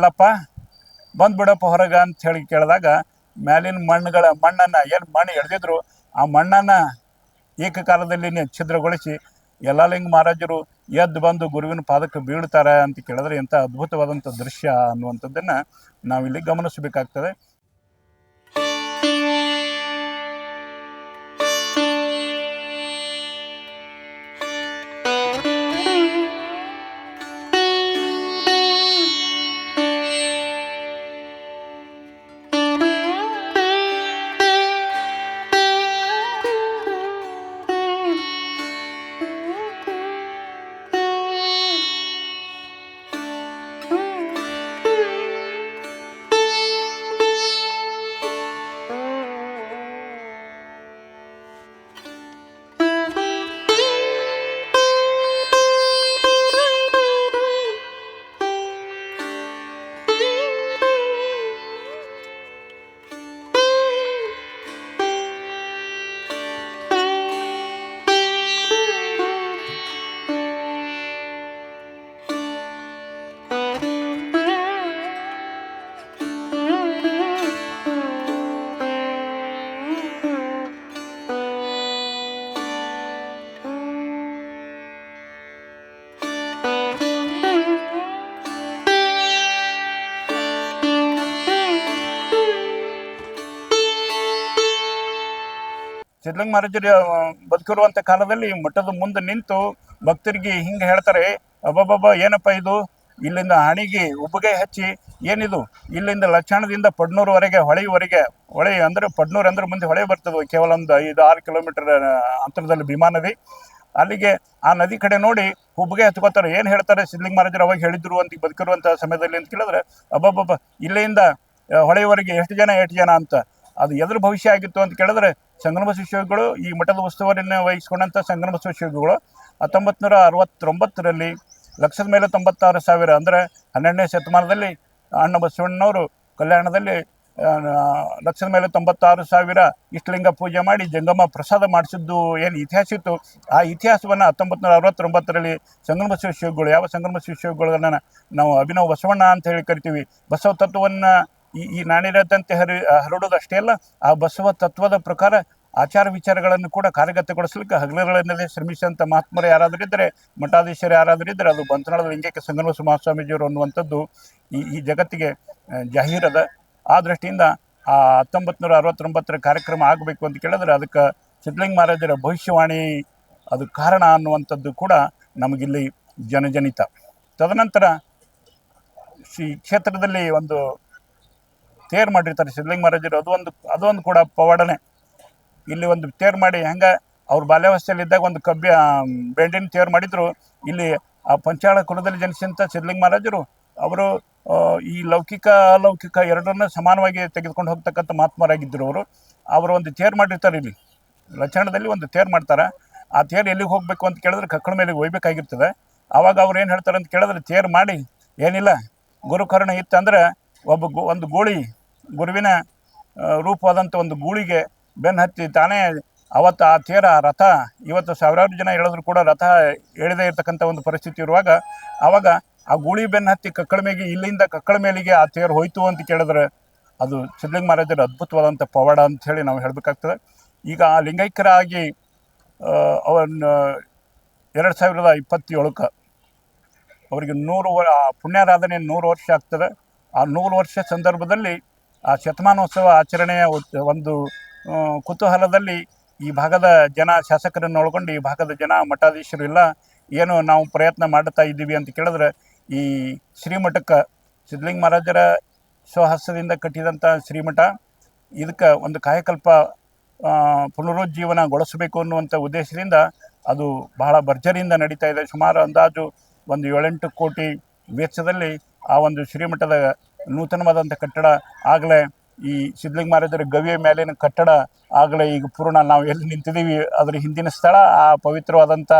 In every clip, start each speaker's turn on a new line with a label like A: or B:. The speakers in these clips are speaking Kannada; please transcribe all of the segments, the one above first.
A: ಇಲ್ಲಪ್ಪ ಬಂದ್ಬಿಡಪ್ಪ ಹೊರಗೆ ಅಂತ ಹೇಳಿ ಕೇಳಿದಾಗ ಮ್ಯಾಲಿನ ಮಣ್ಣುಗಳ ಮಣ್ಣನ್ನು ಏನು ಮಣ್ಣು ಎಳೆದಿದ್ರು, ಆ ಮಣ್ಣನ್ನು ಏಕಕಾಲದಲ್ಲಿ ಛಿದ್ರಗೊಳಿಸಿ ಯಲ್ಲಾಲಿಂಗ ಮಹಾರಾಜರು ಎದ್ದು ಬಂದು ಗುರುವಿನ ಪಾದಕ್ಕೆ ಬೀಳ್ತಾರೆ ಅಂತ ಕೇಳಿದ್ರೆ ಎಂಥ ಅದ್ಭುತವಾದಂಥ ದೃಶ್ಯ ಅನ್ನುವಂಥದ್ದನ್ನು ನಾವಿಲ್ಲಿ ಗಮನಿಸಬೇಕಾಗ್ತದೆ. ಸಿದ್ಧಲಿಂಗ ಮಹಾರಾಜರು ಬದುಕಿರುವಂಥ ಕಾಲದಲ್ಲಿ ಮಠದ ಮುಂದೆ ನಿಂತು ಭಕ್ತರಿಗೆ ಹಿಂಗೆ ಹೇಳ್ತಾರೆ, ಅಬ್ಬಬ್ಬಬ್ಬ, ಏನಪ್ಪ ಇದು? ಇಲ್ಲಿಂದ ಹಣಿಗೆ ಉಬ್ಬಗೆ ಹಚ್ಚಿ ಏನಿದು? ಇಲ್ಲಿಂದ ಲಕ್ಷಣದಿಂದ ಪಡ್ನೂರವರೆಗೆ ಹೊಳೆಯವರೆಗೆ ಹೊಳೆ ಅಂದರೆ ಪಡ್ನೂರು ಅಂದ್ರೆ ಮುಂದೆ ಹೊಳೆ ಬರ್ತದೆ, ಕೇವಲ ಒಂದು ಐದು ಆರು ಕಿಲೋಮೀಟರ್ ಅಂತರದಲ್ಲಿ ಭೀಮಾ ನದಿ ಅಲ್ಲಿಗೆ ಆ ನದಿ ಕಡೆ ನೋಡಿ ಹುಬ್ಬಿಗೆ ಹತ್ಕೋತಾರೆ. ಏನು ಹೇಳ್ತಾರೆ? ಸಿದ್ಲಿಂಗ ಮಹಾರಾಜರು ಅವಾಗ ಹೇಳಿದ್ರು ಅಂತ ಬದುಕಿರುವಂಥ ಸಮಯದಲ್ಲಿ ಅಂತ ಕೇಳಿದ್ರೆ, ಅಬ್ಬಬ್ಬಬ್ಬ, ಇಲ್ಲಿಂದ ಹೊಳೆಯವರೆಗೆ ಎಷ್ಟು ಜನ ಎಷ್ಟು ಜನ? ಅಂತ. ಅದು ಎದ್ರ ಭವಿಷ್ಯ ಆಗಿತ್ತು ಅಂತ ಕೇಳಿದ್ರೆ ಸಂಗಮ ಶಿಷ್ಯಗಳು ಈ ಮಠದ ಉಸ್ತುವಾರಿಯನ್ನು ವಹಿಸ್ಕೊಂಡಂಥ ಸಂಗಮ ಶಿಷ್ಯಗಳು ಹತ್ತೊಂಬತ್ತು ನೂರ ಅರವತ್ತೊಂಬತ್ತರಲ್ಲಿ ಲಕ್ಷದ ಮೇಲೆ ತೊಂಬತ್ತಾರು ಸಾವಿರ ಅಂದರೆ ಹನ್ನೆರಡನೇ ಶತಮಾನದಲ್ಲಿ ಅಣ್ಣ ಬಸವಣ್ಣನವರು ಕಲ್ಯಾಣದಲ್ಲಿ ಲಕ್ಷದ ಮೇಲೆ ತೊಂಬತ್ತಾರು ಸಾವಿರ ಇಷ್ಟಲಿಂಗ ಪೂಜೆ ಮಾಡಿ ಜಂಗಮ ಪ್ರಸಾದ ಮಾಡಿಸಿದ್ದು ಏನು ಇತಿಹಾಸ ಇತ್ತು. ಆ ಇತಿಹಾಸವನ್ನು ಹತ್ತೊಂಬತ್ತು ನೂರ ಅರವತ್ತೊಂಬತ್ತರಲ್ಲಿ ಸಂಗಮ ಶಿಷ್ಯಗಳು ಯಾವ ಸಂಗಮ ಶಿವಗಳನ್ನು ನಾವು ಅಭಿನವ ಬಸವಣ್ಣ ಅಂತ ಹೇಳಿ ಕರಿತೀವಿ. ಬಸವ ತತ್ವವನ್ನು ಈ ಈ ನಾಣ್ಯದಂತೆ ಹರಿ ಹರಡೋದಷ್ಟೇ ಅಲ್ಲ, ಆ ಬಸವ ತತ್ವದ ಪ್ರಕಾರ ಆಚಾರ ವಿಚಾರಗಳನ್ನು ಕೂಡ ಕಾರ್ಯಗತಗೊಳಿಸಲಿಕ್ಕೆ ಹಗಲುಗಳನ್ನೆಲ್ಲ ಶ್ರಮಿಸಿದಂಥ ಮಹಾತ್ಮರು ಯಾರಾದರೂ ಇದ್ದರೆ, ಮಠಾಧೀಶರು ಯಾರಾದರೂ ಇದ್ದರೆ, ಅದು ಬಂತನಾಳದ ಲಿಂಗಕ್ಕೆ ಸಂಗಮ ಮಹಾಸ್ವಾಮೀಜಿಯವರು ಅನ್ನುವಂಥದ್ದು ಈ ಈ ಜಗತ್ತಿಗೆ ಜಾಹೀರದ ಆ ದೃಷ್ಟಿಯಿಂದ ಆ ಹತ್ತೊಂಬತ್ತು ನೂರ ಅರವತ್ತೊಂಬತ್ತರ ಕಾರ್ಯಕ್ರಮ ಆಗಬೇಕು ಅಂತ ಕೇಳಿದ್ರೆ ಅದಕ್ಕೆ ಸಿದ್ಧಲಿಂಗ ಮಹಾರಾಜರ ಭವಿಷ್ಯವಾಣಿ ಅದು ಕಾರಣ ಅನ್ನುವಂಥದ್ದು ಕೂಡ ನಮಗಿಲ್ಲಿ ಜನಜನಿತ. ತದನಂತರ ಶ್ರೀ ಕ್ಷೇತ್ರದಲ್ಲಿ ಒಂದು ತೇರು ಮಾಡಿರ್ತಾರೆ ಸಿದ್ಧಲಿಂಗ ಮಹಾರಾಜರು. ಅದು ಒಂದು ಅದೊಂದು ಕೂಡ ಪವಾಡನೆ. ಇಲ್ಲಿ ಒಂದು ತೇರು ಮಾಡಿ ಹೆಂಗೆ ಅವ್ರ ಬಾಲ್ಯಾವಸ್ಥೆಯಲ್ಲಿ ಇದ್ದಾಗ ಒಂದು ಕಬ್ಬಿ ಬೆಂಡಿನ ತೇರು ಮಾಡಿದ್ರು. ಇಲ್ಲಿ ಆ ಪಂಚಾಳ ಕುಲದಲ್ಲಿ ಜನಿಸಿದಂಥ ಸಿದ್ಧಲಿಂಗ ಮಹಾರಾಜರು, ಅವರು ಈ ಲೌಕಿಕ, ಅಲೌಕಿಕ ಎರಡನ್ನ ಸಮಾನವಾಗಿ ತೆಗೆದುಕೊಂಡು ಹೋಗ್ತಕ್ಕಂಥ ಮಹಾತ್ಮರಾಗಿದ್ದರು ಅವರು. ಅವರು ಒಂದು ತೇರು ಮಾಡಿರ್ತಾರೆ ಇಲ್ಲಿ. ಲಕ್ಷಣದಲ್ಲಿ ಒಂದು ತೇರು ಮಾಡ್ತಾರೆ. ಆ ತೇರು ಎಲ್ಲಿಗೆ ಹೋಗಬೇಕು ಅಂತ ಕೇಳಿದ್ರೆ ಕಕ್ಕಳ ಮೇಲೆ ಒಯ್ಬೇಕಾಗಿರ್ತದೆ. ಆವಾಗ ಅವ್ರು ಏನು ಹೇಳ್ತಾರೆ ಅಂತ ಕೇಳಿದ್ರೆ ತೇರು ಮಾಡಿ, ಏನಿಲ್ಲ, ಗುರುಕರ್ಣ ಇತ್ತಂದ್ರೆ ಒಬ್ಬ ಗು, ಒಂದು ಗೋಳಿ ಗುರುವಿನ ರೂಪವಾದಂಥ ಒಂದು ಗೂಳಿಗೆ ಬೆನ್ನು ಹತ್ತಿ ತಾನೇ ಅವತ್ತು ಆ ತೇರ, ರಥ, ಇವತ್ತು ಸಾವಿರಾರು ಜನ ಹೇಳಿದ್ರು ಕೂಡ ರಥ ಎಳೆದೇ ಇರತಕ್ಕಂಥ ಒಂದು ಪರಿಸ್ಥಿತಿ ಇರುವಾಗ ಆವಾಗ ಆ ಗೂಳಿ ಬೆನ್ನು ಹತ್ತಿ ಕಕ್ಕಳ ಮೇಲೆ ಇಲ್ಲಿಂದ ಕಕ್ಕಳ ಮೇಲಿಗೆ ಆ ತೇರು ಹೋಯಿತು ಅಂತ ಕೇಳಿದ್ರೆ ಅದು ಸಿದ್ಧಲಿಂಗ ಮಹಾರಾಜರ ಅದ್ಭುತವಾದಂಥ ಪವಾಡ ಅಂತ ಹೇಳಿ ನಾವು ಹೇಳಬೇಕಾಗ್ತದೆ. ಈಗ ಆ ಲಿಂಗೈಕ್ಯರಾಗಿ ಅವನ್ನ ಎರಡು ಸಾವಿರದ ಇಪ್ಪತ್ತೇಳಕ್ಕೆ ಅವರಿಗೆ ನೂರು ವ, ಪುಣ್ಯಾರಾಧನೆ ನೂರು ವರ್ಷ ಆಗ್ತದೆ. ಆ ನೂರು ವರ್ಷ ಸಂದರ್ಭದಲ್ಲಿ ಆ ಶತಮಾನೋತ್ಸವ ಆಚರಣೆಯ ಒಂದು ಕುತೂಹಲದಲ್ಲಿ ಈ ಭಾಗದ ಜನ ಶಾಸಕರನ್ನು ಒಳಗೊಂಡು ಈ ಭಾಗದ ಜನ ಮಠಾಧೀಶರು ಇಲ್ಲ, ಏನು ನಾವು ಪ್ರಯತ್ನ ಮಾಡುತ್ತಾ ಇದ್ದೀವಿ ಅಂತ ಕೇಳಿದ್ರೆ, ಈ ಶ್ರೀಮಠಕ್ಕೆ ಸಿದ್ಧಲಿಂಗ ಮಹಾರಾಜರ ಸ್ವಹಸ್ತದಿಂದ ಕಟ್ಟಿದಂಥ ಶ್ರೀಮಠ, ಇದಕ್ಕೆ ಒಂದು ಕಾಯಕಲ್ಪ ಪುನರುಜ್ಜೀವನಗೊಳಿಸಬೇಕು ಅನ್ನುವಂಥ ಉದ್ದೇಶದಿಂದ ಅದು ಬಹಳ ಭರ್ಜರಿಯಿಂದ ನಡೀತಾ ಇದೆ. ಸುಮಾರು ಅಂದಾಜು ಒಂದು ಏಳೆಂಟು ಕೋಟಿ ವೆಚ್ಚದಲ್ಲಿ ಆ ಒಂದು ಶ್ರೀಮಠದ ನೂತನವಾದಂಥ ಕಟ್ಟಡ ಆಗಲೇ ಈ ಸಿದ್ಧಲಿಂಗ ಮಹಾರಾಜರ ಗವಿಯ ಮೇಲಿನ ಕಟ್ಟಡ ಆಗಲೇ ಈಗ ಪೂರ್ಣ ನಾವು ಎಲ್ಲಿ ನಿಂತಿದ್ದೀವಿ ಅದರ ಹಿಂದಿನ ಸ್ಥಳ ಆ ಪವಿತ್ರವಾದಂಥ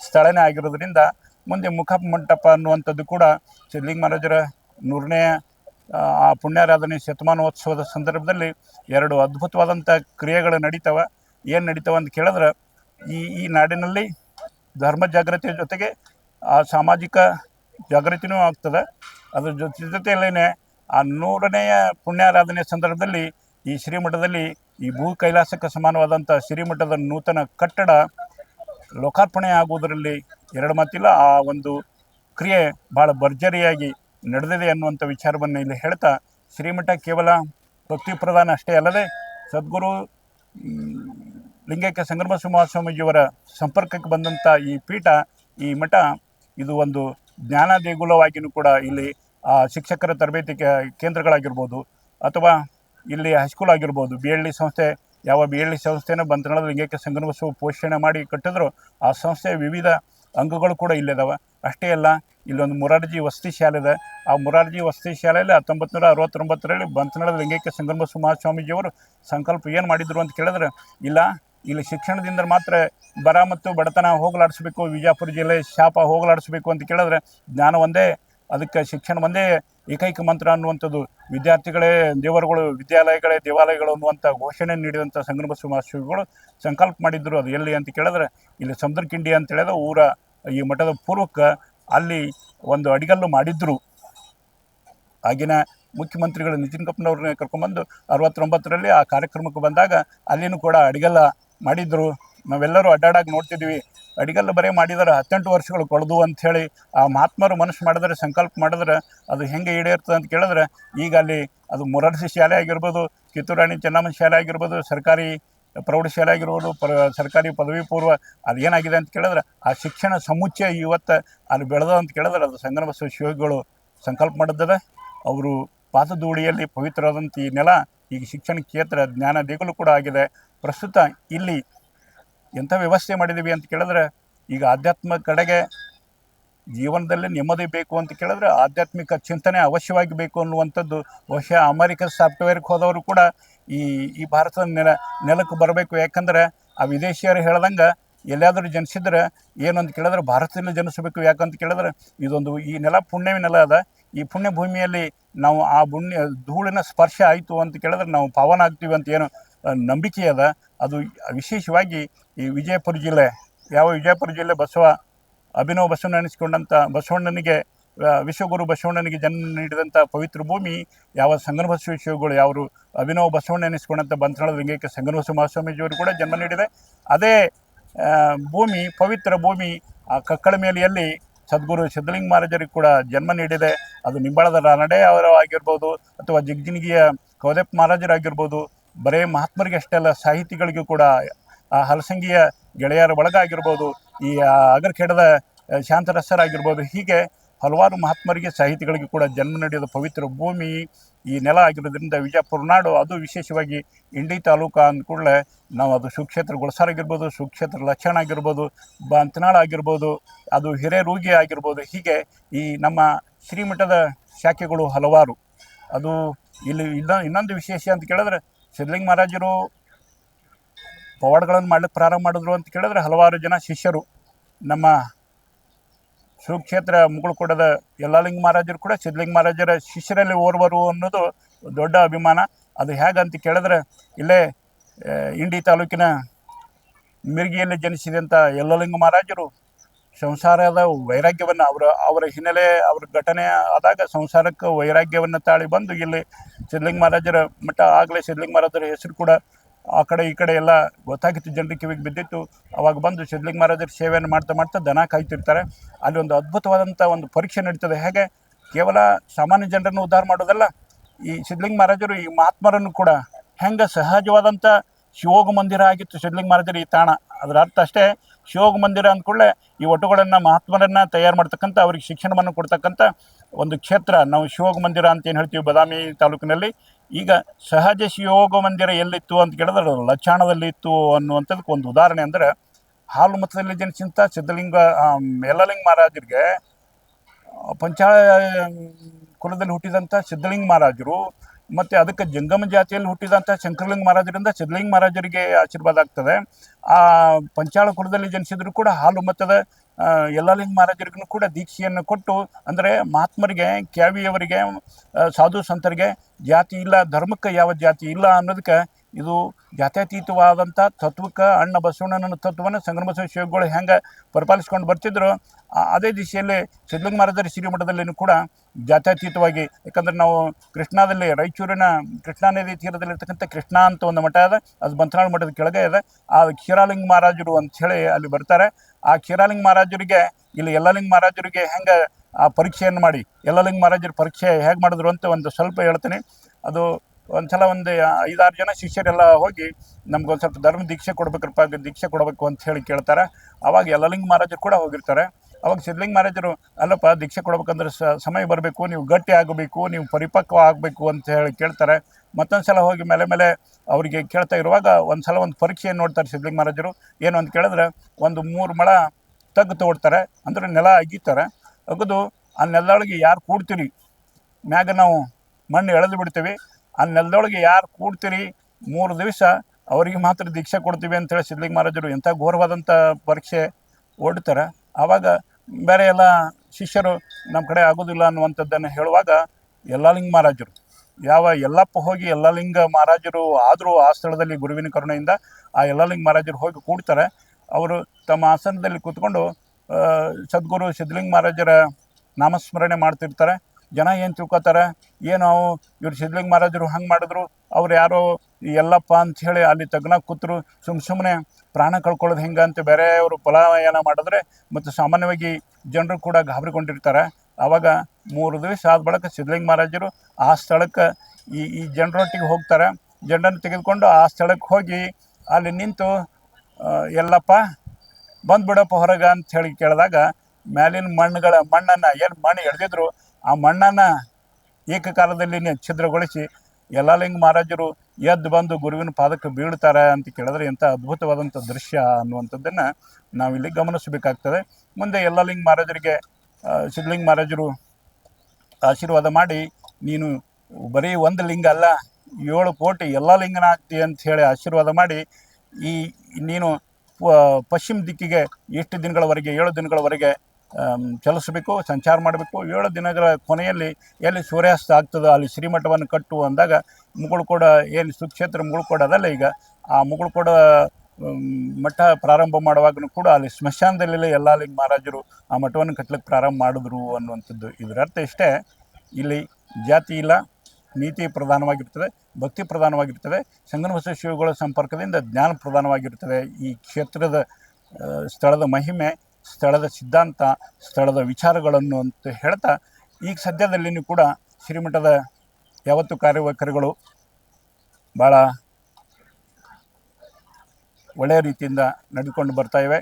A: ಸ್ಥಳನೇ ಆಗಿರೋದ್ರಿಂದ ಮುಂದೆ ಮುಖ ಮಂಟಪ ಅನ್ನುವಂಥದ್ದು ಕೂಡ ಸಿದ್ಧಲಿಂಗ ಮಹಾರಾಜರ ನೂರನೇ ಆ, ಪುಣ್ಯಾರಾಧನೆ ಶತಮಾನೋತ್ಸವದ ಸಂದರ್ಭದಲ್ಲಿ ಎರಡು ಅದ್ಭುತವಾದಂಥ ಕ್ರಿಯೆಗಳು ನಡೀತವೆ. ಏನು ನಡೀತವೆ ಅಂತ ಕೇಳಿದ್ರೆ ಈ ಈ ನಾಡಿನಲ್ಲಿ ಧರ್ಮ ಜಾಗೃತಿಯ ಜೊತೆಗೆ ಆ ಸಾಮಾಜಿಕ ಜಾಗೃತಿನೂ ಆಗ್ತದೆ. ಅದ್ರ ಜೊತೆ ಜೊತೆಯಲ್ಲೇನೆ ಆ ನೂರನೆಯ ಪುಣ್ಯಾರಾಧನೆ ಸಂದರ್ಭದಲ್ಲಿ ಈ ಶ್ರೀಮಠದಲ್ಲಿ ಈ ಭೂ ಕೈಲಾಸಕ್ಕೆ ಸಮಾನವಾದಂಥ ಶ್ರೀಮಠದ ನೂತನ ಕಟ್ಟಡ ಲೋಕಾರ್ಪಣೆ ಆಗುವುದರಲ್ಲಿ ಎರಡು ಮಾತಿಲ್ಲ. ಆ ಒಂದು ಕ್ರಿಯೆ ಭಾಳ ಭರ್ಜರಿಯಾಗಿ ನಡೆದಿದೆ ಅನ್ನುವಂಥ ವಿಚಾರವನ್ನು ಇಲ್ಲಿ ಹೇಳ್ತಾ ಶ್ರೀಮಠ ಕೇವಲ ಭಕ್ತಿ ಪ್ರಧಾನ ಅಷ್ಟೇ ಅಲ್ಲದೆ ಸದ್ಗುರು ಲಿಂಗೈಕ ಲಿಂಗೈಕ್ಯ ಸಂಗಮ ಸ್ವಾಮೀಜಿಯವರ ಸಂಪರ್ಕಕ್ಕೆ ಬಂದಂಥ ಈ ಪೀಠ, ಈ ಮಠ ಇದು ಒಂದು ಜ್ಞಾನ ದೇಗುಲವಾಗಿಯೂ ಕೂಡ ಇಲ್ಲಿ ಶಿಕ್ಷಕರ ತರಬೇತಿ ಕೇಂದ್ರಗಳಾಗಿರ್ಬೋದು ಅಥವಾ ಇಲ್ಲಿ ಹೈಸ್ಕೂಲ್ ಆಗಿರ್ಬೋದು ಬಿ ಎಲ್ ಡಿ ಸಂಸ್ಥೆ, ಯಾವ ಬಿ ಎಲ್ ಡಿ ಸಂಸ್ಥೆನ ಬಂತನಾಳದ ಲಿಂಗಕ್ಕೆ ಸಂಗಮಿಸುವ ಪೋಷಣೆ ಮಾಡಿ ಕಟ್ಟಿದ್ರು ಆ ಸಂಸ್ಥೆಯ ವಿವಿಧ ಅಂಗಗಳು ಕೂಡ ಇಲ್ಲಿದಾವೆ. ಅಷ್ಟೇ ಅಲ್ಲ, ಇಲ್ಲೊಂದು ಮುರಾರ್ಜಿ ವಸತಿ ಶಾಲೆ ಇದೆ. ಆ ಮುರಾರ್ಜಿ ವಸತಿ ಶಾಲೆಯಲ್ಲಿ ಹತ್ತೊಂಬತ್ತು ನೂರ ಅರವತ್ತೊಂಬತ್ತರಲ್ಲಿ ಬಂತನಾಳದ ಲಿಂಗಕ್ಕೆ ಸಂಗಮಿಸುವ ಮಹಾಸ್ವಾಮೀಜಿಯವರು ಸಂಕಲ್ಪ ಏನು ಮಾಡಿದ್ರು ಅಂತ ಕೇಳಿದ್ರೆ, ಇಲ್ಲ, ಇಲ್ಲಿ ಶಿಕ್ಷಣದಿಂದ ಮಾತ್ರ ಬರ ಮತ್ತು ಬಡತನ ಹೋಗಲಾಡಿಸ್ಬೇಕು, ವಿಜಾಪುರ ಜಿಲ್ಲೆ ಶಾಪ ಹೋಗಲಾಡಿಸ್ಬೇಕು ಅಂತ ಕೇಳಿದ್ರೆ, ಜ್ಞಾನ ಒಂದೇ ಅದಕ್ಕೆ ಶಿಕ್ಷಣ ಒಂದೇ ಏಕೈಕ ಮಂತ್ರ ಅನ್ನುವಂಥದ್ದು. ವಿದ್ಯಾರ್ಥಿಗಳೇ, ದೇವರುಗಳು, ವಿದ್ಯಾಲಯಗಳೇ, ದೇವಾಲಯಗಳು ಅನ್ನುವಂಥ ಘೋಷಣೆ ನೀಡಿದಂಥ ಸಂಗಮ ಮಹಾಸ್ವಾಮಿಗಳು ಸಂಕಲ್ಪ ಮಾಡಿದ್ರು. ಅದು ಎಲ್ಲಿ ಅಂತ ಕೇಳಿದ್ರೆ ಇಲ್ಲಿ ಸಮುದ್ರಕಿಂಡಿ ಅಂತ ಹೇಳಿದ ಊರ ಈ ಮಠದ ಪೂರ್ವಕ್ಕೆ ಅಲ್ಲಿ ಒಂದು ಅಡಿಗಲ್ಲು ಮಾಡಿದ್ರು. ಆಗಿನ ಮುಖ್ಯಮಂತ್ರಿಗಳು ನಿತಿನ್ ಕಪ್ನವ್ರನ್ನ ಕರ್ಕೊಂಡ್ಬಂದು ಅರವತ್ತೊಂಬತ್ತರಲ್ಲಿ ಆ ಕಾರ್ಯಕ್ರಮಕ್ಕೆ ಬಂದಾಗ ಅಲ್ಲಿನೂ ಕೂಡ ಅಡಿಗಲ್ಲ ಮಾಡಿದ್ರು. ನಾವೆಲ್ಲರೂ ಅಡ್ಡಾಡಾಗಿ ನೋಡ್ತಿದ್ವಿ. ಅಡಿಗಲ್ಲು ಬರೀ ಮಾಡಿದಾರೆ ಹತ್ತೆಂಟು ವರ್ಷಗಳು ಕೊಡದು ಅಂಥೇಳಿ ಆ ಮಹಾತ್ಮರು ಮನಸ್ಸು ಮಾಡಿದ್ರೆ, ಸಂಕಲ್ಪ ಮಾಡಿದ್ರೆ ಅದು ಹೆಂಗೆ ಈಡೇರ್ತದೆ ಅಂತ ಕೇಳಿದ್ರೆ ಈಗ ಅಲ್ಲಿ ಅದು ಮೊರಾರ್ಜಿ ಶಾಲೆ ಆಗಿರ್ಬೋದು, ಕಿತ್ತೂರಾಣಿ ಚೆನ್ನಮ್ಮ ಶಾಲೆ ಆಗಿರ್ಬೋದು, ಸರ್ಕಾರಿ ಪ್ರೌಢಶಾಲೆ ಆಗಿರ್ಬೋದು, ಪ್ರ ಸರ್ಕಾರಿ ಪದವಿ ಪೂರ್ವ ಅದು ಏನಾಗಿದೆ ಅಂತ ಕೇಳಿದ್ರೆ ಆ ಶಿಕ್ಷಣ ಸಮುಚ್ಚಯ ಇವತ್ತು ಅಲ್ಲಿ ಬೆಳೆದ ಅಂತ ಕೇಳಿದ್ರೆ ಅದು ಸಂಗಮ ಶಿವಗಳು ಸಂಕಲ್ಪ ಮಾಡಿದ್ದದ ಅವರು ಪಾತದೂಡಿಯಲ್ಲಿ ಪವಿತ್ರವಾದಂಥ ಈ ನೆಲ, ಈಗ ಶಿಕ್ಷಣ ಕ್ಷೇತ್ರ, ಜ್ಞಾನ ದೇಗುಲು ಕೂಡ ಆಗಿದೆ. ಪ್ರಸ್ತುತ ಇಲ್ಲಿ ಎಂಥ ವ್ಯವಸ್ಥೆ ಮಾಡಿದ್ದೀವಿ ಅಂತ ಕೇಳಿದ್ರೆ, ಈಗ ಆಧ್ಯಾತ್ಮ ಕಡೆಗೆ ಜೀವನದಲ್ಲಿ ನೆಮ್ಮದಿ ಬೇಕು ಅಂತ ಕೇಳಿದ್ರೆ ಆಧ್ಯಾತ್ಮಿಕ ಚಿಂತನೆ ಅವಶ್ಯವಾಗಿ ಬೇಕು ಅನ್ನುವಂಥದ್ದು. ಬಹುಶಃ ಅಮೆರಿಕ ಸಾಫ್ಟ್ವೇರ್ಗೆ ಹೋದವರು ಕೂಡ ಈ ಈ ಭಾರತದ ನೆಲ, ನೆಲಕ್ಕೆ ಬರಬೇಕು. ಯಾಕಂದ್ರೆ ಆ ವಿದೇಶಿಯರು ಹೇಳ್ದಂಗೆ ಎಲ್ಲಿಯಾದರೂ ಜನಿಸಿದ್ರೆ ಏನಂತ ಕೇಳಿದ್ರೆ ಭಾರತದಲ್ಲಿ ಜನಿಸಬೇಕು. ಯಾಕಂತ ಕೇಳಿದ್ರೆ ಇದೊಂದು ಈ ನೆಲ ಪುಣ್ಯವಿನ ನೆಲ ಅದ. ಈ ಪುಣ್ಯ ಭೂಮಿಯಲ್ಲಿ ನಾವು ಆ ಪುಣ್ಯ ಧೂಳಿನ ಸ್ಪರ್ಶ ಆಯಿತು ಅಂತ ಕೇಳಿದ್ರೆ ನಾವು ಪಾವನ ಆಗ್ತೀವಿ ಅಂತ ಏನು ನಂಬಿಕೆ ಅದ. ಅದು ವಿಶೇಷವಾಗಿ ಈ ವಿಜಯಪುರ ಜಿಲ್ಲೆ, ಯಾವ ವಿಜಯಪುರ ಜಿಲ್ಲೆ ಬಸವ, ಅಭಿನವ ಬಸವಣ್ಣ ಅನಿಸಿಕೊಂಡಂಥ ಬಸವಣ್ಣನಿಗೆ ವಿಶ್ವಗುರು ಬಸವಣ್ಣನಿಗೆ ಜನ್ಮ ನೀಡಿದಂಥ ಪವಿತ್ರ ಭೂಮಿ, ಯಾವ ಸಂಗನ ಬಸವ ಶಿವಗಳು ಯಾವರು ಅಭಿನವ ಬಸವಣ್ಣ ಎನಿಸಿಕೊಂಡಂಥ ಬಂತನಾಳದ ಲಿಂಗಕ್ಕೆ ಸಂಗನ ಬಸವ ಮಹಾಸ್ವಾಮೀಜಿಯವರು ಕೂಡ ಜನ್ಮ ನೀಡಿದೆ. ಅದೇ ಭೂಮಿ, ಪವಿತ್ರ ಭೂಮಿ, ಆ ಕಕ್ಕಳ ಮೇಲೆಯಲ್ಲಿ ಸದ್ಗುರು ಸಿದ್ಧಲಿಂಗ ಮಹಾರಾಜರಿಗೆ ಕೂಡ ಜನ್ಮ ನೀಡಿದೆ. ಅದು ನಿಂಬಾಳದ ರಾನಡೆ ಅವರ ಆಗಿರ್ಬೋದು ಅಥವಾ ಜಿಗ್ಜಿನಿಗಿಯ ಕೌದಪ್ಪ ಮಹಾರಾಜರಾಗಿರ್ಬೋದು. ಬರೇ ಮಹಾತ್ಮರಿಗೆ ಅಷ್ಟೇ ಅಲ್ಲ, ಸಾಹಿತಿಗಳಿಗೂ ಕೂಡ, ಆ ಹಲಸಂಗಿಯ ಗೆಳೆಯರ ಒಳಗಾಗಿರ್ಬೋದು, ಈ ಅಗರ್ಖೇಡದ ಶಾಂತರಸರಾಗಿರ್ಬೋದು, ಹೀಗೆ ಹಲವಾರು ಮಹಾತ್ಮರಿಗೆ, ಸಾಹಿತಿಗಳಿಗೆ ಕೂಡ ಜನ್ಮ ನಡೆಯೋದು ಪವಿತ್ರ ಭೂಮಿ ಈ ನೆಲ ಆಗಿರೋದ್ರಿಂದ ವಿಜಯಪುರ ನಾಡು, ಅದು ವಿಶೇಷವಾಗಿ ಇಂಡಿ ತಾಲೂಕು ಅಂದ ಕೂಡಲೇ ನಾವು ಅದು ಸುಕ್ಷೇತ್ರ ಗೊಳಸಾರಾಗಿರ್ಬೋದು ಸುಕ್ಷೇತ್ರ ಲಕ್ಷಣ ಆಗಿರ್ಬೋದು, ಬಂತನಾಳ ಆಗಿರ್ಬೋದು, ಅದು ಹಿರೇರೂಗಿ ಆಗಿರ್ಬೋದು, ಹೀಗೆ ಈ ನಮ್ಮ ಶ್ರೀಮಠದ ಶಾಖೆಗಳು ಹಲವಾರು. ಅದು ಇಲ್ಲಿ ಇನ್ನ ಇನ್ನೊಂದು ವಿಶೇಷ ಅಂತ ಕೇಳಿದ್ರೆ ಸಿದ್ಧಲಿಂಗ ಮಹಾರಾಜರು ಪವಾಡಗಳನ್ನು ಮಾಡಲಿಕ್ಕೆ ಪ್ರಾರಂಭ ಮಾಡಿದ್ರು ಅಂತ ಕೇಳಿದ್ರೆ ಹಲವಾರು ಜನ ಶಿಷ್ಯರು ನಮ್ಮ ಶಿವಕ್ಷೇತ್ರ ಮುಗುಳ್ಕೊಡದ ಯಲ್ಲಾಲಿಂಗ ಮಹಾರಾಜರು ಕೂಡ ಸಿದ್ಧಲಿಂಗ ಮಹಾರಾಜರ ಶಿಷ್ಯರಲ್ಲಿ ಓರ್ವರು ಅನ್ನೋದು ದೊಡ್ಡ ಅಭಿಮಾನ. ಅದು ಹೇಗಂತ ಕೇಳಿದ್ರೆ ಇಲ್ಲೇ ಇಂಡಿ ತಾಲೂಕಿನ ಮಿರ್ಗಿಯಲ್ಲಿ ಜನಿಸಿದಂಥ ಯಲ್ಲಲಿಂಗ ಮಹಾರಾಜರು ಸಂಸಾರದ ವೈರಾಗ್ಯವನ್ನು ಅವರ ಅವರ ಹಿನ್ನೆಲೆ, ಅವರ ಘಟನೆ ಆದಾಗ ಸಂಸಾರಕ್ಕೆ ವೈರಾಗ್ಯವನ್ನು ತಾಳಿ ಬಂದು ಇಲ್ಲಿ ಸಿದ್ಧಲಿಂಗ ಮಹಾರಾಜರ ಮಠ, ಆಗಲೇ ಸಿದ್ಧಲಿಂಗ ಮಹಾರಾಜರ ಹೆಸರು ಕೂಡ ಆ ಕಡೆ ಈ ಕಡೆ ಎಲ್ಲ ಗೊತ್ತಾಗಿತ್ತು. ಜನರಿಗೆ ಕಿವಿಗೆ ಬಿದ್ದಿತ್ತು. ಅವಾಗ ಬಂದು ಸಿದ್ಧಲಿಂಗ ಮಹಾರಾಜರ ಸೇವೆಯನ್ನು ಮಾಡ್ತಾ ಮಾಡ್ತಾ ದನ ಕಾಯ್ತಿರ್ತಾರೆ. ಅಲ್ಲಿ ಒಂದು ಅದ್ಭುತವಾದಂಥ ಒಂದು ಪರೀಕ್ಷೆ ನಡೀತದೆ. ಹೇಗೆ? ಕೇವಲ ಸಾಮಾನ್ಯ ಜನರನ್ನು ಉದ್ಧಾರ ಮಾಡೋದಲ್ಲ, ಈ ಸಿದ್ಧಲಿಂಗ ಮಹಾರಾಜರು, ಈ ಮಹಾತ್ಮರನ್ನು ಕೂಡ ಹೆಂಗೆ ಸಹಜವಾದಂಥ ಶಿವೋಗ ಮಂದಿರ ಆಗಿತ್ತು ಸಿದ್ಧಲಿಂಗ ಮಹಾರಾಜರ ಈ ತಾಣ. ಅದರ ಅರ್ಥ ಅಷ್ಟೇ ಶಿವೋಗ ಮಂದಿರ ಅಂದ್ಕೂಡಲೇ ಈ ಒಟ್ಟುಗಳನ್ನು ಮಹಾತ್ಮರನ್ನು ತಯಾರು ಮಾಡ್ತಕ್ಕಂಥ ಅವ್ರಿಗೆ ಶಿಕ್ಷಣವನ್ನು ಕೊಡ್ತಕ್ಕಂಥ ಒಂದು ಕ್ಷೇತ್ರ. ನಾವು ಶಿವೋಗ ಮಂದಿರ ಅಂತ ಏನು ಹೇಳ್ತೀವಿ ಬದಾಮಿ ತಾಲೂಕಿನಲ್ಲಿ. ಈಗ ಸಹಜ ಶಿವೋಗ ಮಂದಿರ ಎಲ್ಲಿತ್ತು ಅಂತ ಕೇಳಿದ್ರೆ ಲಚ್ಚಾಣದಲ್ಲಿ ಇತ್ತು ಅನ್ನುವಂಥದ್ದಕ್ಕೆ ಒಂದು ಉದಾಹರಣೆ ಅಂದರೆ ಹಾಲು ಮತದಲ್ಲಿ ಜನಿಸಿದಂಥ ಸಿದ್ಧಲಿಂಗ ಮೇಲಲಿಂಗ ಮಹಾರಾಜರಿಗೆ ಪಂಚಾಳ ಕುಲದಲ್ಲಿ ಹುಟ್ಟಿದಂಥ ಸಿದ್ಧಲಿಂಗ ಮಹಾರಾಜರು ಮತ್ತು ಅದಕ್ಕೆ ಜಂಗಮ ಜಾತಿಯಲ್ಲಿ ಹುಟ್ಟಿದಂಥ ಶಂಕರಲಿಂಗ ಮಹಾರಾಜರಿಂದ ಸಿದ್ಧಲಿಂಗ ಮಹಾರಾಜರಿಗೆ ಆಶೀರ್ವಾದ ಆಗ್ತದೆ. ಆ ಪಂಚಾಳ ಕುಲದಲ್ಲಿ ಜನಿಸಿದ್ರು ಕೂಡ ಹಾಲು ಮತ್ತದ ಎಲ್ಲ ಯಲ್ಲಾಲಿಂಗ ಮಹಾರಾಜರಿಗೂ ಕೂಡ ದೀಕ್ಷೆಯನ್ನು ಕೊಟ್ಟು, ಅಂದರೆ ಮಹಾತ್ಮರಿಗೆ, ಕ್ಯಾವಿಯವರಿಗೆ ಸಾಧು ಸಂತರಿಗೆ ಜಾತಿ ಇಲ್ಲ, ಧರ್ಮಕ್ಕೆ ಯಾವ ಜಾತಿ ಇಲ್ಲ ಅನ್ನೋದಕ್ಕೆ ಇದು ಜಾತ್ಯತೀತವಾದಂಥ ತತ್ವಕ್ಕೆ ಅಣ್ಣ ಬಸವಣ್ಣನ ತತ್ವವನ್ನು ಸಂಗ್ರಮ ಶಿವಗಳು ಹೆಂಗೆ ಪರಿಪಾಲಿಸ್ಕೊಂಡು ಬರ್ತಿದ್ರು ಅದೇ ದಿಶೆಯಲ್ಲಿ ಸಿದ್ಧಲಿಂಗ ಮಹಾರಾಜರ ಶ್ರೀಮಠದಲ್ಲಿನೂ ಕೂಡ ಜಾತ್ಯತೀತವಾಗಿ ಯಾಕಂದ್ರೆ ನಾವು ಕೃಷ್ಣಾದಲ್ಲಿ, ರಾಯಚೂರಿನ ಕೃಷ್ಣಾ ನದಿ ತೀರದಲ್ಲಿರ್ತಕ್ಕಂಥ ಕೃಷ್ಣಾ ಅಂತ ಒಂದು ಮಠ ಅದ ಅದು ಬಂತನಾಳ್ ಮಠದ ಕೆಳಗೆ ಇದೆ. ಆ ಕ್ಷೀರಾಲಿಂಗ ಮಹಾರಾಜರು ಅಂತ ಹೇಳಿ ಅಲ್ಲಿ ಬರ್ತಾರೆ. ಆ ಕ್ಷೀರಾಲಿಂಗ ಮಹಾರಾಜರಿಗೆ, ಇಲ್ಲಿ ಯಲ್ಲಲಿಂಗ ಮಹಾರಾಜರಿಗೆ ಹೆಂಗೆ ಆ ಪರೀಕ್ಷೆಯನ್ನು ಮಾಡಿ ಎಲ್ಲಲಿಂಗ ಮಹಾರಾಜರ ಪರೀಕ್ಷೆ ಹೇಗೆ ಮಾಡಿದ್ರು ಅಂತ ಒಂದು ಸ್ವಲ್ಪ ಹೇಳ್ತೀನಿ. ಅದು ಒಂದ್ಸಲ ಒಂದು ಐದಾರು ಜನ ಶಿಷ್ಯರೆಲ್ಲ ಹೋಗಿ ನಮ್ಗೊಂದು ಸ್ವಲ್ಪ ಧರ್ಮ ದೀಕ್ಷೆ ಕೊಡ್ಬೇಕ್ರಪ್ಪ ದೀಕ್ಷೆ ಕೊಡಬೇಕು ಅಂತ ಹೇಳಿ ಕೇಳ್ತಾರೆ. ಅವಾಗ ಯಲಲಿಂಗ ಮಹಾರಾಜರು ಕೂಡ ಹೋಗಿರ್ತಾರೆ. ಅವಾಗ ಸಿದ್ಧಲಿಂಗ ಮಹಾರಾಜರು, ಅಲ್ಲಪ್ಪ ದೀಕ್ಷೆ ಕೊಡ್ಬೇಕಂದ್ರೆ ಸಮಯ ಬರಬೇಕು, ನೀವು ಗಟ್ಟಿ ಆಗಬೇಕು, ನೀವು ಪರಿಪಕ್ವ ಆಗಬೇಕು ಅಂತ ಹೇಳಿ ಕೇಳ್ತಾರೆ. ಮತ್ತೊಂದು ಸಲ ಹೋಗಿ ಮೇಲೆ ಮೇಲೆ ಅವರಿಗೆ ಕೇಳ್ತಾ ಇರುವಾಗ ಒಂದು ಸಲ ಒಂದು ಪರೀಕ್ಷೆಯನ್ನು ನೋಡ್ತಾರೆ ಸಿದ್ಧಲಿಂಗ ಮಹಾರಾಜರು. ಏನು ಅಂತ ಕೇಳಿದ್ರೆ ಒಂದು ಮೂರು ಮಳ ತಗ್ಗು ತೋಡ್ತಾರೆ, ಅಂದ್ರೆ ನೆಲ ಅಗಿತಾರೆ. ಅಗದು ಆ ನೆಲದೊಳಗೆ ಯಾರು ಕೂಡ್ತೀರಿ, ಮ್ಯಾಗ ನಾವು ಮಣ್ಣು ಎಳೆದು ಬಿಡ್ತೀವಿ. ಆ ನೆಲದೊಳಗೆ ಯಾರು ಕೂಡ್ತೀರಿ? ಮೂರು ದಿವಸ ಅವರಿಗೆ ಮಾತ್ರ ದೀಕ್ಷೆ ಕೊಡ್ತೀವಿ ಅಂತೇಳಿ ಸಿದ್ಲಿಂಗ ಮಹಾರಾಜರು ಎಂಥ ಘೋರವಾದಂಥ ಪರೀಕ್ಷೆ ಓಡ್ತಾರೆ ಆವಾಗ ಬೇರೆ ಎಲ್ಲ ಶಿಷ್ಯರು ನಮ್ಮ ಕಡೆ ಆಗೋದಿಲ್ಲ ಅನ್ನುವಂಥದ್ದನ್ನು ಹೇಳುವಾಗ ಯಲ್ಲಾಲಿಂಗ ಮಹಾರಾಜರು, ಯಾವ ಎಲ್ಲಪ್ಪ ಹೋಗಿ ಯಲ್ಲಾಲಿಂಗ ಮಹಾರಾಜರು ಆದರೂ ಆ ಸ್ಥಳದಲ್ಲಿ ಗುರುವಿನ ಕರುಣೆಯಿಂದ ಆ ಯಲ್ಲಾಲಿಂಗ ಮಹಾರಾಜರು ಹೋಗಿ ಕೂಡ್ತಾರೆ. ಅವರು ತಮ್ಮ ಆಸನದಲ್ಲಿ ಕೂತ್ಕೊಂಡು ಸದ್ಗುರು ಸಿದ್ಧಲಿಂಗ ಮಹಾರಾಜರ ನಾಮಸ್ಮರಣೆ ಮಾಡ್ತಿರ್ತಾರೆ. ಜನ ಏನು ತಿಳ್ಕೊತಾರೆ? ಏನು ಇವ್ರು ಸಿದ್ಧಲಿಂಗ ಮಹಾರಾಜರು ಹಂಗೆ ಮಾಡಿದ್ರು, ಅವ್ರು ಯಾರೋ ಎಲ್ಲಪ್ಪ ಅಂತ ಹೇಳಿ ಅಲ್ಲಿ ತಗ್ನಾಗ ಕೂತರು ಸುಮ್ಮ ಸುಮ್ಮನೆ ಪ್ರಾಣ ಕಳ್ಕೊಳ್ಳೋದು ಹೆಂಗೆ ಅಂತ ಬೇರೆಯವರು ಪಲಾಯನ ಮಾಡಿದ್ರೆ ಮತ್ತು ಸಾಮಾನ್ಯವಾಗಿ ಜನರು ಕೂಡ ಗಾಬರಿಕೊಂಡಿರ್ತಾರೆ ಆವಾಗ ಮೂರು ದಿವಸ ಆದ ಬಳಿಕ ಸಿದ್ಧಲಿಂಗ ಮಹಾರಾಜರು ಆ ಸ್ಥಳಕ್ಕೆ ಈ ಈ ಜನರೊಟ್ಟಿಗೆ ಹೋಗ್ತಾರೆ. ಜನರನ್ನು ತೆಗೆದುಕೊಂಡು ಆ ಸ್ಥಳಕ್ಕೆ ಹೋಗಿ ಅಲ್ಲಿ ನಿಂತು ಎಲ್ಲಪ್ಪ ಬಂದ್ಬಿಡಪ್ಪ ಹೊರಗೆ ಅಂತ ಹೇಳಿ ಕೇಳಿದಾಗ, ಮ್ಯಾಲಿನ ಮಣ್ಣುಗಳ, ಮಣ್ಣನ್ನು ಏನು ಮಣ್ಣು ಎಳೆದಿದ್ರು ಆ ಮಣ್ಣನ್ನು ಏಕಕಾಲದಲ್ಲಿ ಛಿದ್ರಗೊಳಿಸಿ ಯಲ್ಲಾಲಿಂಗ ಮಹಾರಾಜರು ಎದ್ದು ಬಂದು ಗುರುವಿನ ಪಾದಕ್ಕೆ ಬೀಳ್ತಾರೆ ಅಂತ ಕೇಳಿದ್ರೆ ಎಂಥ ಅದ್ಭುತವಾದಂಥ ದೃಶ್ಯ ಅನ್ನುವಂಥದ್ದನ್ನು ನಾವಿಲ್ಲಿ ಗಮನಿಸಬೇಕಾಗ್ತದೆ. ಮುಂದೆ ಯಲ್ಲಾಲಿಂಗ ಮಹಾರಾಜರಿಗೆ ಸಿದ್ಧಲಿಂಗ ಮಹಾರಾಜರು ಆಶೀರ್ವಾದ ಮಾಡಿ, ನೀನು ಬರೀ ಒಂದು ಲಿಂಗ ಅಲ್ಲ, ಏಳು ಕೋಟಿ ಎಲ್ಲ ಲಿಂಗನ ಆಗ್ತಿ ಅಂತ ಹೇಳಿ ಆಶೀರ್ವಾದ ಮಾಡಿ, ಈ ನೀನು ಪಶ್ಚಿಮ ದಿಕ್ಕಿಗೆ ಎಷ್ಟು ದಿನಗಳವರೆಗೆ, ಏಳು ದಿನಗಳವರೆಗೆ ಚಲಿಸಬೇಕು, ಸಂಚಾರ ಮಾಡಬೇಕು. ಏಳು ದಿನಗಳ ಕೊನೆಯಲ್ಲಿ ಎಲ್ಲಿ ಸೂರ್ಯಾಸ್ತ ಆಗ್ತದೋ ಅಲ್ಲಿ ಶ್ರೀಮಠವನ್ನು ಕಟ್ಟು ಅಂದಾಗ ಮುಗುಳ್ಕೋಡ, ಏನು ಸುಕ್ಷೇತ್ರ ಮುಗುಳ್ಕೋಡ ಅದಲ್ಲ ಈಗ, ಆ ಮುಗುಳ್ಕೋಡ ಮಠ ಪ್ರಾರಂಭ ಮಾಡುವಾಗಲೂ ಕೂಡ ಅಲ್ಲಿ ಸ್ಮಶಾನದಲ್ಲಿ ಎಲ್ಲ ಲಿಂಗ ಮಹಾರಾಜರು ಆ ಮಠವನ್ನು ಕಟ್ಟಲಿಕ್ಕೆ ಪ್ರಾರಂಭ ಮಾಡಿದ್ರು ಅನ್ನುವಂಥದ್ದು. ಇದರ ಅರ್ಥ ಇಷ್ಟೇ. ಇಲ್ಲಿ ಜಾತಿ ಇಲ್ಲ, ನೀತಿ ಪ್ರಧಾನವಾಗಿರ್ತದೆ, ಭಕ್ತಿ ಪ್ರಧಾನವಾಗಿರ್ತದೆ ಸಂಗನ ಬಸವ ಶಿವಗಳ ಸಂಪರ್ಕದಿಂದ ಜ್ಞಾನ ಪ್ರಧಾನವಾಗಿರ್ತದೆ. ಈ ಕ್ಷೇತ್ರದ ಸ್ಥಳದ ಮಹಿಮೆ ಸ್ಥಳದ ಸಿದ್ಧಾಂತ, ಸ್ಥಳದ ವಿಚಾರಗಳನ್ನು ಅಂತ ಹೇಳ್ತಾ, ಈಗ ಸದ್ಯದಲ್ಲಿನೂ ಕೂಡ ಶ್ರೀಮಠದ ಯಾವತ್ತು ಕಾರ್ಯವೈಖರಿಗಳು ಭಾಳ ಒಳ್ಳೆಯ ರೀತಿಯಿಂದ ನಡೆದುಕೊಂಡು ಬರ್ತಾ ಇವೆ.